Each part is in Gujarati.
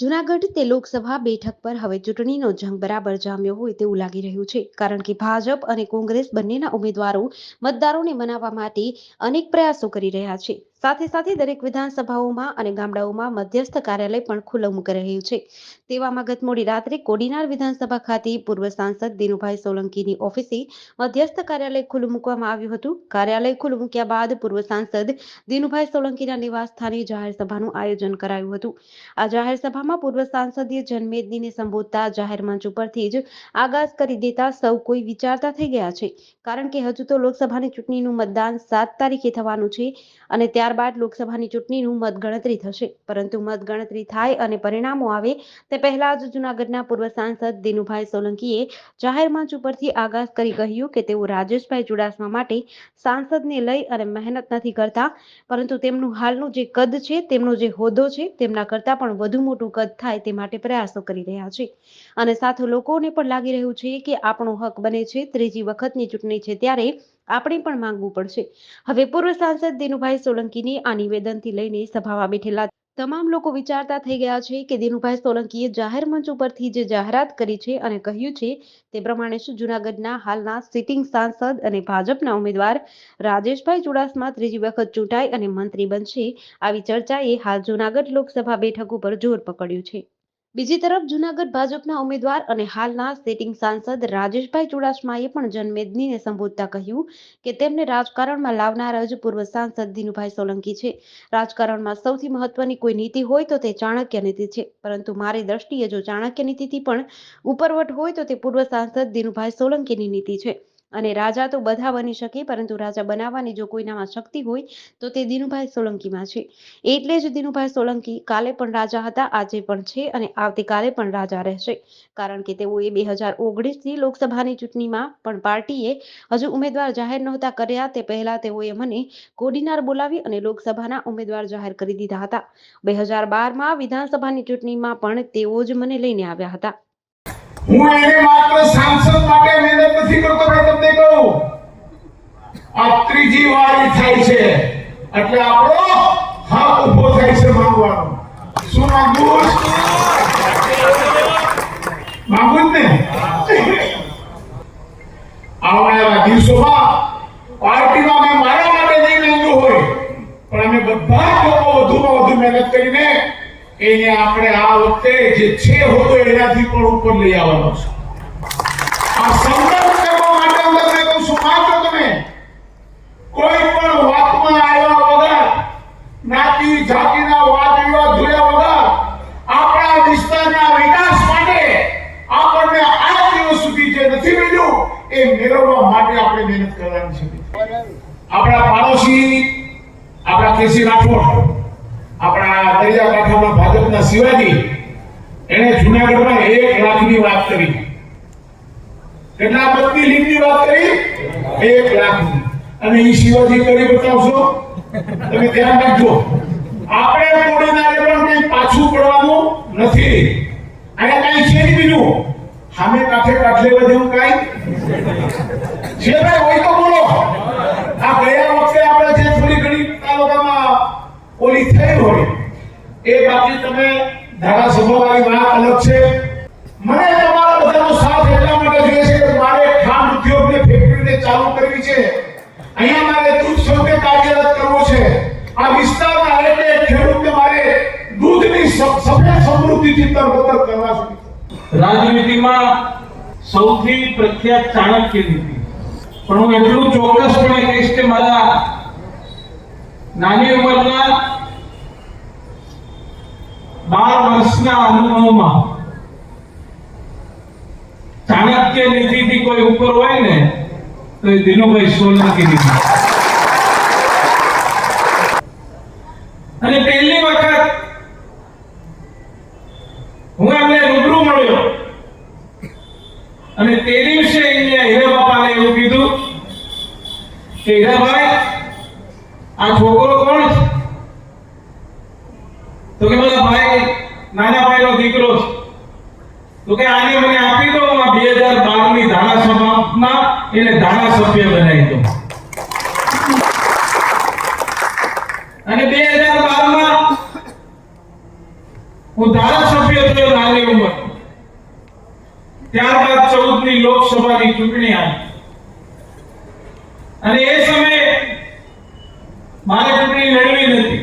જૂનાગઢ તે લોકસભા બેઠક પર હવે ચૂંટણીનો જંગ બરાબર જામ્યો હોય તેવું લાગી રહ્યું છે. કારણ કે ભાજપ અને કોંગ્રેસ બંનેના ઉમેદવારો મતદારોને મનાવવા માટે અનેક પ્રયાસો કરી રહ્યા છે. સાથે સાથે દરેક વિધાનસભાઓમાં અને ગામડાઓમાં મધ્યસ્થ કાર્યાલય પણ ખુલ્લું રહ્યું છે. તેવામાં ગત મોડી રાત્રે કોડીનાર વિધાનસભા ખાતે પૂર્વ સાંસદ દિનુભાઈ સોલંકીની ઓફિસે મધ્યસ્થ કાર્યાલય ખુલ્લું મૂકવામાં આવ્યું હતું. કાર્યાલય ખુલ્લું મૂક્યા બાદ પૂર્વ સાંસદ દિનુભાઈ સોલંકીના નિવાસ સ્થાને જાહેર સભાનું આયોજન કરાયું હતું. આ જાહેર સભામાં પૂર્વ સાંસદીય જનમેદનીને સંબોધતા જાહેર મંચ ઉપરથી જ આગાજ કરી દેતા સૌ કોઈ વિચારતા થઈ ગયા છે. કારણ કે હજુ તો લોકસભાની ચૂંટણીનું મતદાન સાત તારીખે થવાનું છે અને ત્યારબાદ લોકસભાની ચૂંટણીનું મતગણતરી થશે. પરંતુ મતગણતરી થાય અને પરિણામો આવે તે પહેલા જ જૂનાગઢના પૂર્વ સાંસદ દિનુભાઈ સોલંકીએ જાહેર મંચ ઉપરથી આગાજ કરી કહ્યું કે તેઓ રાજેશભાઈ ચુડાસમા માટે સાંસદને લઈ અને મહેનત નથી કરતા. પરંતુ તેમનું હાલનું જે કદ છે, તેમનો જે હોદ્દો છે, તેમના કરતાં પણ વધુ મોટું કદ થાય તે માટે પ્રયાસો કરી રહ્યા છે. અને સાથે લોકોને પણ લાગી રહ્યું છે કે આપણો હક બને છે. ત્રીજી વખતની ચૂંટણી છે ત્યારે આપણે પણ માંગવું પડશે. હવે પૂર્વ સાંસદ દિનુભાઈ સોલંકીની આ નિવેદનથી લઈને સભામાં બેઠેલા તમામ લોકો વિચારતા થઈ ગયા છે કે દિનુભાઈ સોલંકીએ જાહેર મંચ ઉપરથી જે જાહેરાત કરી છે અને કહ્યું છે તે પ્રમાણે શું જૂનાગઢના હાલના સિટિંગ સાંસદ અને ભાજપના ઉમેદવાર રાજેશભાઈ ચુડાસમા ત્રીજી વખત ચૂંટાઈ અને મંત્રી બનશે, આવી ચર્ચાએ હાલ જૂનાગઢ લોકસભા બેઠક ઉપર જોર પકડ્યું છે. બીજી તરફ જુનાગઢ ભાજપના ઉમેદવાર અને હાલના સિટિંગ સાંસદ રાજેશભાઈ ચુડાસમાએ પણ જનમેદનીને સંબોધતા કહ્યું કે તેમને રાજકારણમાં લાવનાર જ પૂર્વ સાંસદ દિનુભાઈ સોલંકી છે. રાજકારણમાં સૌથી મહત્વની કોઈ નીતિ હોય તો તે ચાણક્ય નીતિ છે. પરંતુ મારી દ્રષ્ટિએ જો ચાણક્ય નીતિથી પણ ઉપરવટ હોય તો તે પૂર્વ સાંસદ દિનુભાઈ સોલંકીની નીતિ છે. અને રાજા તો બધા બની શકે, પરંતુ રાજા બનાવવાની જો કોઈનામાં શક્તિ હોય, તો તે દિનુભાઈ સોલંકીમાં છે. એટલે જ દિનુભાઈ સોલંકી કાલે પણ રાજા હતા, આજે પણ છે અને આવતીકાલે પણ રાજા રહેશે. કારણ કે તેઓએ બે હજાર ઓગણીસની લોકસભાની ચૂંટણીમાં પણ પાર્ટીએ હજુ ઉમેદવાર જાહેર નહોતા કર્યા, તે પહેલા તેઓએ મને કોડીનાર બોલાવી અને લોકસભાના ઉમેદવાર જાહેર કરી દીધા હતા. બે હજાર બારમાં વિધાનસભાની ચૂંટણીમાં પણ તેઓ જ મને લઈને આવ્યા હતા. હું એને માત્ર સાંસદ માટે મહેનત નથી કરતો ભાઈ તમને કહું ઈ થાય છે. એટલે આપણો હક ઊભો થાય છે માંગવાનો. શું માંગવું ને? આવનારા દિવસોમાં પાર્ટીમાં મેં મારા માટે નહીં માંગ્યું હોય, પણ અમે બધા લોકો વધુમાં વધુ મહેનત કરીને એને આપણે આ વખતે જે છે હોતો એનાથી પણ ઉપર લઈ આવવાનો છે. આ સંકલ્પ કરવા માટે હું તમને કહું છું, માત્ર કોઈ પણ વાતમાં આવ્યા વગર જ્ઞાતિ જાતિના વાદ વિવાદ જોયા વગર, આપણા વિસ્તારના વિકાસ માટે આપણને આ દિવસ સુધી જે નથી મળ્યું, એ મેળવવા માટે આપણે મહેનત કરવાની છે. આપણા પાડોશી, આપણા કેસી રાઠોડ, આપણા દરિયાકાંઠાના ભાજપના શિવાજી એને જુનાગઢમાં એક લાખની વાત કરી. કેટલા પત્ની લીધની વાત કરી? એક લાખની. અને એ શિવાજી કરી બતાવશો? તમે ધ્યાન રાખજો. આપણે કોડીનારે પણ કઈ પાછું પડવાનું નથી. અહીંયા કઈ છે નહીં બીજું. સામે કાંઠે કાઠલે બધું કઈ? છે ભાઈ હોય તો બોલો. આ ગયા વખતે આપણે જે થોડી ઘણી તાલુકામાં ઓલી થઈ હોય, એ બાકી તમે ધારાસભાવાળી વાત અલગ છે. રાજનીતિમાં સૌથી પ્રખ્યાત ચાણક્ય નીતિ. પણ હું એટલું ચોક્કસપણે કહીશ કે મારા નાની ઉંમરના બાર વર્ષના અનુભવમાં ચાણક્ય નીતિથી કોઈ ઉપર હોય ને, તો એ દિનુભાઈ સોલંકી નીતિ. અને પહેલી વખત હું એમને મળ્યો અને તે દિવસે એમને હીરા બાપાને એવું કીધું કે, હીરાભાઈ, આ છોકરો કોણ છે? તો કે, મારા ભાઈ, નાના ભાઈનો દીકરો છે. તો કે, આને મને આપી દો, હું બે હજાર બારની ધારાસભામાં એને ધારાસભ્ય બનાવી દો અને બે હજાર બારમાં હું ધારાસભ્ય થયો નાની ઉંમર. ત્યારબાદ ચૌદની લોકસભાની ચૂંટણી આવી. અને એ સમયે મારે ચૂંટણી લડવી નથી.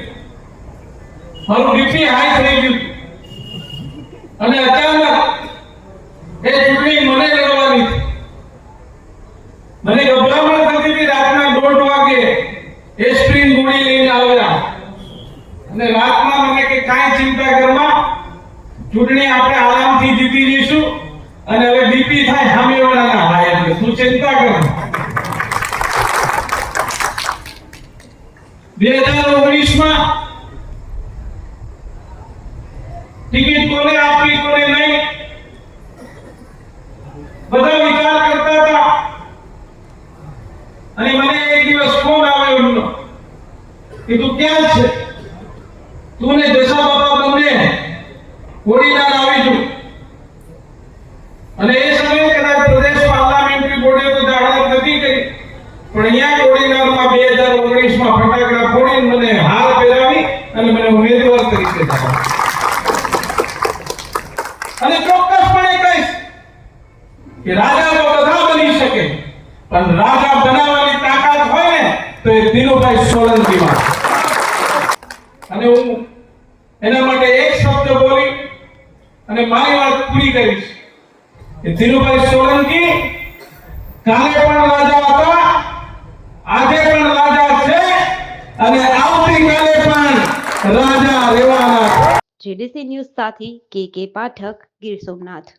મારું બીપી હાઈ થઈ ગયું. અને અચાનક એ ચૂંટણી મને લડવાની મને ગભરામણ થતી હતી, રાતના દોઢ વાગે એ એસ્પ્રિન ગોળી લઈને આવેલા અને રાતના મને કે કાંઈ ચિંતા કરવા ચૂંટણી આપણે આરામથી જીતી જઈશું અને હવે બીપી થાય સામેવાળાના હાય એટલે તું ચિંતા કરો? બે હજાર ઓગણીસમાં ટિકિટ કોને આપવી કોને નહીં? બધા વિચાર કરતા હતા. અને મને એક દિવસ ફોન આવ્યો એમનો. કે તું ક્યાં છે? તું ને દશા બાપા બંને છું અને એ સમયે કદાચ પ્રદેશ પાર્લામેન્ટરી બોર્ડે જાહેરાત નથી કરી. પણ અહીંયા કોડીનારમાં બે હજાર ઓગણીસમાં ફટાકડા ફોડીને મને હાર પહેરાવી અને મને ઉમેદવાર તરીકે અને ચોક્કસપણે કહીશ કે રાજા તો બધા બની શકે, પણ રાજા બનાવવાની તાકાત હોય ને તો એ ધીરુભાઈ સોલંકીમાં. અને હું એના માટે એક શબ્દ બોલી અને મારી વાત પૂરી કરીશ કે ધીરુભાઈ સોલંકી, કાલે પણ રાજા હતા, આજે પણ રાજા છે, અને આવતીકાલે પણ રાજા રહેવાના જીડીસી ન્યૂઝ સાથે કે કે પાઠક ગીર સોમનાથ.